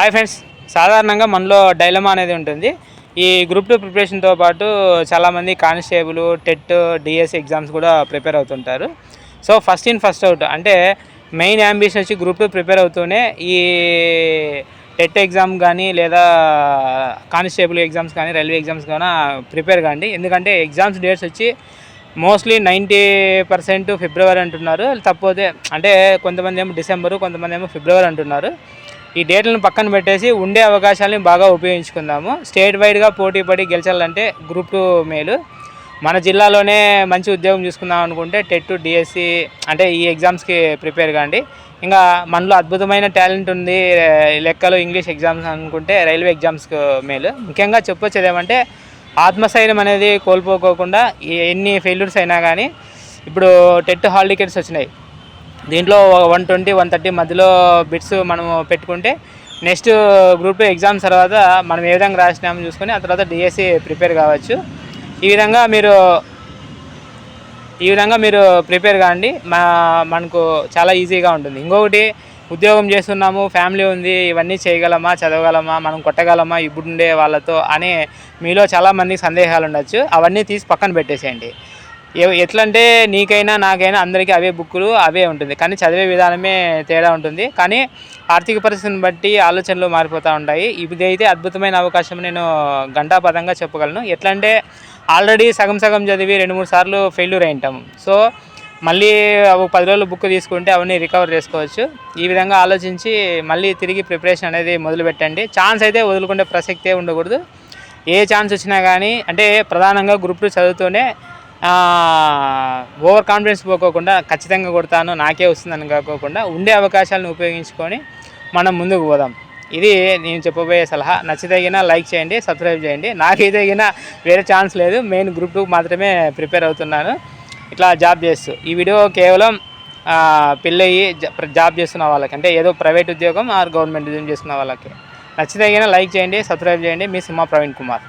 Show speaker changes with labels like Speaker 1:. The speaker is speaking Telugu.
Speaker 1: హాయ్ ఫ్రెండ్స్ సాధారణంగా మనలో డైలమా అనేది ఉంటుంది. ఈ గ్రూప్ టూ ప్రిపరేషన్తో పాటు చాలామంది కానిస్టేబుల్ టెట్ డిఎస్సి ఎగ్జామ్స్ కూడా ప్రిపేర్ అవుతుంటారు. So first in first out అంటే మెయిన్ అంబిషన్ వచ్చి గ్రూప్ టూ ప్రిపేర్ అవుతూనే ఈ టెట్ ఎగ్జామ్ కానీ లేదా కానిస్టేబుల్ ఎగ్జామ్స్ కానీ రైల్వే ఎగ్జామ్స్ కానీ ప్రిపేర్ కాండి. ఎందుకంటే ఎగ్జామ్స్ డేట్స్ వచ్చి మోస్ట్లీ నైంటీ పర్సెంట్ ఫిబ్రవరి అంటున్నారు. తప్పపోతే అంటే కొంతమంది ఏమో డిసెంబరు కొంతమంది ఏమో ఫిబ్రవరి అంటున్నారు. ఈ డేట్లను పక్కన పెట్టేసి ఉండే అవకాశాలని బాగా ఉపయోగించుకుందాము. స్టేట్ వైడ్గా పోటీ పడి గెలిచాలంటే గ్రూప్ టూ మేలు. మన జిల్లాలోనే మంచి ఉద్యోగం చూసుకుందాం అనుకుంటే టెట్ డిఎస్సి అంటే ఈ ఎగ్జామ్స్కి ప్రిపేర్ కాండి. ఇంకా మనలో అద్భుతమైన టాలెంట్ ఉంది లెక్కలు ఇంగ్లీష్ ఎగ్జామ్స్ అనుకుంటే రైల్వే ఎగ్జామ్స్కి మేలు. ముఖ్యంగా చెప్పొచ్చేది ఏమంటే ఆత్మస్థైర్యం అనేది కోల్పోకోకుండా ఎన్ని ఫెయిల్యూర్స్ అయినా కానీ ఇప్పుడు టెట్ హాల్ టికెట్స్ వచ్చినాయి. దీంట్లో వన్ ట్వంటీ వన్ థర్టీ మధ్యలో బిట్స్ మనము పెట్టుకుంటే నెక్స్ట్ గ్రూప్ టూ ఎగ్జామ్స్ తర్వాత మనం ఏ విధంగా రాసినామో చూసుకొని ఆ తర్వాత డిఎస్సి ప్రిపేర్ కావచ్చు. ఈ విధంగా మీరు ఈ విధంగా మీరు ప్రిపేర్ కాండి. మా మనకు చాలా ఈజీగా ఉంటుంది. ఇంకొకటి ఉద్యోగం చేస్తున్నాము ఫ్యామిలీ ఉంది ఇవన్నీ చేయగలమా చదవగలమా మనం కొట్టగలమా ఇప్పుడుండే వాళ్ళతో అని మీలో చాలామంది సందేహాలు ఉండొచ్చు. అవన్నీ తీసి పక్కన పెట్టేసేయండి. ఎట్లా ఎట్లంటే నీకైనా నాకైనా అందరికీ అవే బుక్కులు అవే ఉంటుంది. కానీ చదివే విధానమే తేడా ఉంటుంది. కానీ ఆర్థిక పరిస్థితిని బట్టి ఆలోచనలు మారిపోతూ ఉంటాయి. ఇది అయితే అద్భుతమైన అవకాశం నేను గంటాపదంగా చెప్పగలను. ఎట్లంటే ఆల్రెడీ సగం సగం చదివి రెండు మూడు సార్లు ఫెయిల్యూర్ అయి సో మళ్ళీ ఒక పది రోజులు బుక్ తీసుకుంటే అవన్నీ రికవర్ చేసుకోవచ్చు. ఈ విధంగా ఆలోచించి మళ్ళీ తిరిగి ప్రిపరేషన్ అనేది మొదలు పెట్టండి. ఛాన్స్ అయితే వదులుకునే ప్రసక్తే ఉండకూడదు. ఏ ఛాన్స్ వచ్చినా కానీ అంటే ప్రధానంగా గ్రూప్ టూ చదువుతూనే ఓవర్ కాన్ఫిడెన్స్ పోకోకుండా ఖచ్చితంగా కొడతాను నాకే వస్తుందని కాకోకుండా ఉండే అవకాశాలను ఉపయోగించుకొని మనం ముందుకు పోదాం. ఇది నేను చెప్పబోయే సలహా. నచ్చితగిన లైక్ చేయండి సబ్స్క్రైబ్ చేయండి. నాకైతే గిన వేరే ఛాన్స్ లేదు. మెయిన్ గ్రూప్ టూ మాత్రమే ప్రిపేర్ అవుతున్నాను. ఇట్లా జాబ్ చేస్తూ. ఈ వీడియో కేవలం పెళ్ళయ్యి జాబ్ చేస్తున్న వాళ్ళకి అంటే ఏదో ప్రైవేట్ ఉద్యోగం ఆర్ గవర్నమెంట్ ఉద్యోగం చేస్తున్న వాళ్ళకి. నచ్చితగిన లైక్ చేయండి సబ్స్క్రైబ్ చేయండి. మీ సింహ ప్రవీణ్ కుమార్.